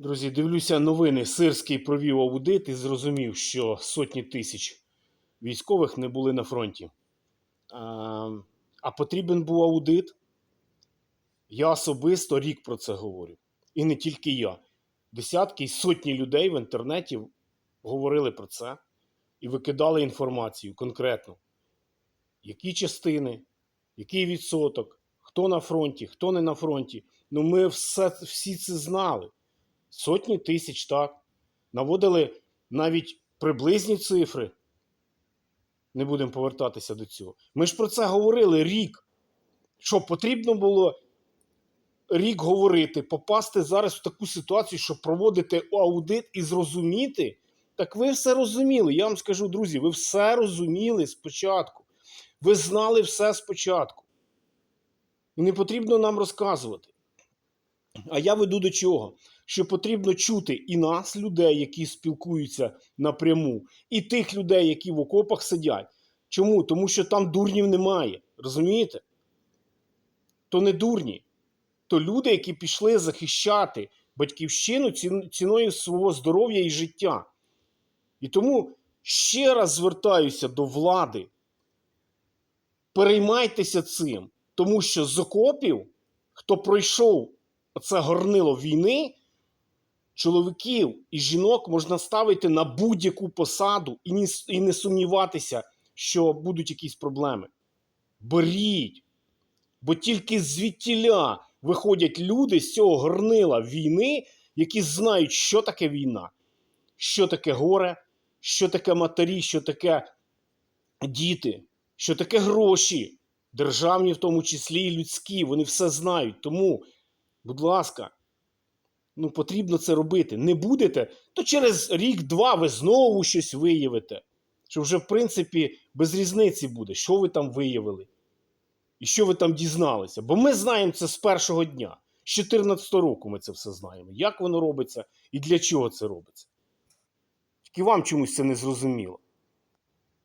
Друзі, дивлюся новини. Сирський провів аудит і зрозумів, що сотні тисяч військових не були на фронті. А, потрібен був аудит. Я особисто рік про це говорю. І не тільки я. Десятки і сотні людей в інтернеті говорили про це і викидали інформацію конкретно. Які частини, який відсоток, хто на фронті, хто не на фронті. Ну, ми все, всі це знали. Сотні тисяч, так. Наводили навіть приблизні цифри. Не будемо повертатися до цього. Ми ж про це говорили рік. Що потрібно було рік говорити, попасти зараз в таку ситуацію, щоб проводити аудит і зрозуміти. Так ви все розуміли. Я вам скажу, друзі, ви все розуміли спочатку. Ви знали все спочатку. І не потрібно нам розказувати. А я веду до чого? Що потрібно чути і нас, людей, які спілкуються напряму, і тих людей, які в окопах сидять. Чому? Тому що там дурнів немає. Розумієте? То не дурні, то люди, які пішли захищати батьківщину ціною свого здоров'я і життя. І тому ще раз звертаюся до влади. Переймайтеся цим, тому що з окопів, хто пройшов оце горнило війни, чоловіків і жінок можна ставити на будь-яку посаду і не, і не сумніватися, що будуть якісь проблеми. Беріть, бо тільки звідтіля виходять люди з цього горнила війни, які знають, що таке війна, що таке горе, що таке матері, що таке діти, що таке гроші, державні, в тому числі і людські. Вони все знають. Тому, будь ласка, ну потрібно це робити. Не будете, то через рік-два ви знову щось виявите. Що вже, в принципі, без різниці буде, що ви там виявили. І що ви там дізналися? Бо ми знаємо це з першого дня. З 14 року ми це все знаємо. Як воно робиться і для чого це робиться. Тільки вам чомусь це не зрозуміло.